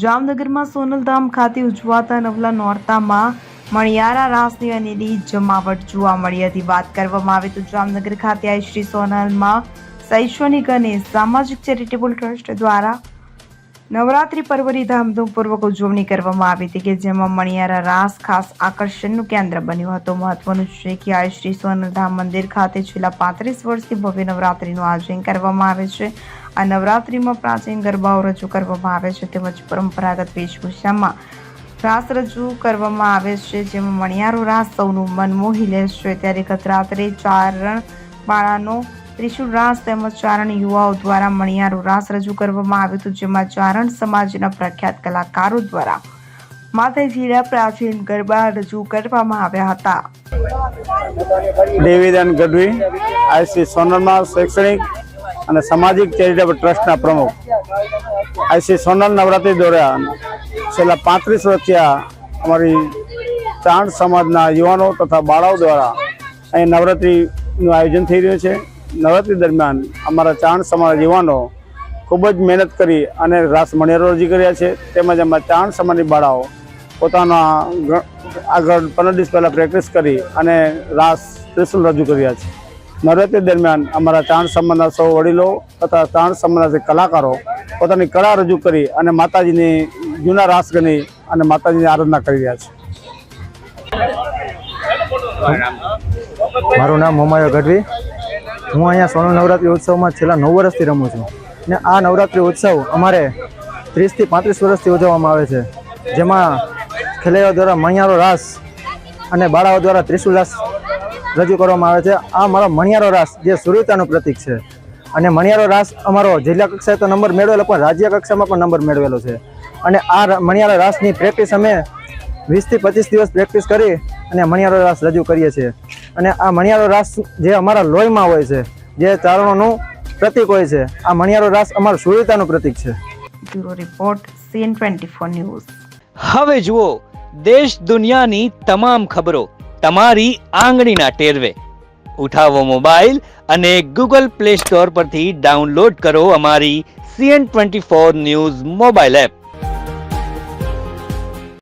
જામનગરમાં સોનલધામ ખાતે ઉજવાતા નવલા નોરતામાં મણિયારા રાસની અનેરી જમાવટ જોવા મળી હતી. વાત કરવામાં આવે તો જામનગર ખાતે આઈ શ્રી સોનલમાં શૈક્ષણિક અને સામાજિક ચેરિટેબલ ટ્રસ્ટ દ્વારા નવરાત્રી પર્વની ધામધૂમપૂર્વક ઉજવણી કરવામાં આવી હતી કે જેમાં મણિયારા રાસ ખાસ આકર્ષણનું કેન્દ્ર બન્યું હતું. મહત્વનું છે કે આ શ્રી સ્વર્ણધામ મંદિર ખાતે છેલ્લા પાંત્રીસ વર્ષથી ભવ્ય નવરાત્રીનું આયોજન કરવામાં આવે છે. આ નવરાત્રીમાં પ્રાચીન ગરબાઓ રજૂ કરવામાં આવે છે તેમજ પરંપરાગત વેશભૂષામાં રાસ રજૂ કરવામાં આવે છે, જેમાં મણિયારો રાસ સૌનું મન મોહી લે છે. ત્યારે ગત રાત્રે ચારણ બાળાનો ત્રિશુલ રાસ તેમજ ચારણ યુવાઓ દ્વારા મણિયારો રાસ રજૂ કરવામાં આવ્યું હતું, જેમાં ચારણ સમાજના પ્રખ્યાત કલાકારો દ્વારા માતાજીના પ્રાચીન ગરબા રજૂ કરવામાં આવ્યા હતા. દેવીદાન ગઢવી, આઈસી સોનલમાં શૈક્ષણિક અને સામાજિક ચેરિટેબલ ટ્રસ્ટના પ્રમુખ. આઈસી સોનલ નવરાત્રિ દોર્યા છેલ્લા પાંત્રીસ વર્ષથી અમારી ચાંદ સમાજના યુવાનો તથા બાળાઓ દ્વારા અહીં નવરાત્રિનું આયોજન થઈ રહ્યું છે. નવરાત્રિ દરમિયાન અમારા ચાણ સમાજ યુવાનો ખૂબ જ મહેનત કરી અને રાસ મણિયારો રજૂ કર્યા છે. તેમજ અમારા ચાણ સમાજની બાળાઓ પોતાના આગળ પંદર દિવસ પહેલાં પ્રેક્ટિસ કરી અને રાસ ત્રિશુલ રજૂ કર્યા છે. નવરાત્રી દરમિયાન અમારા ચાણ સમાજના સૌ વડીલો તથા ચાણ સમાજના કલાકારો પોતાની કળા રજૂ કરી અને માતાજીની જૂના રાસ ગણી અને માતાજીની આરાધના કરી રહ્યા છે. મારું નામ મોમાયો ગઢવી હું અહીંયા સોનલ નવરાત્રિ ઉત્સવમાં છેલ્લા નવ વર્ષથી રમું છું. ને આ નવરાત્રિ ઉત્સવ અમારે ત્રીસથી પાંત્રીસ વર્ષથી ઉજવવામાં આવે છે. જેમાં ખેલૈયાઓ દ્વારા મણિયારો રાસ અને બાળાઓ દ્વારા ત્રિશુલ રાસ રજૂ કરવામાં આવે છે. આ મારો મણિયારો રાસ જે સુરતાનું પ્રતીક છે. અને મણિયારો રાસ અમારો જિલ્લા કક્ષાએ તો નંબર મેળવેલો, પણ રાજ્ય કક્ષામાં પણ નંબર મેળવેલો છે. અને આ મણિયારો મણિયારા રાસની પ્રેક્ટિસ અમે વીસથી પચીસ દિવસ પ્રેક્ટિસ કરી અને મણિયારો રાસ રજૂ કરીએ છીએ. અને આ મણિયારો રાસ જે અમારા લોહીમાં હોય છે જે ચારણોનું પ્રતીક હોય છે આ મણિયારો રાસ અમારું સુરવીરતાનું પ્રતીક છે. Bureau report CN twenty four news. હવે જુઓ દેશ દુનિયાની તમામ ખબરો તમારી આંગળીના ટેરવે. ઉઠાવો મોબાઈલ અને ગૂગલ પ્લે સ્ટોર પરથી ડાઉનલોડ કરો અમારી CN twenty four news mobile app.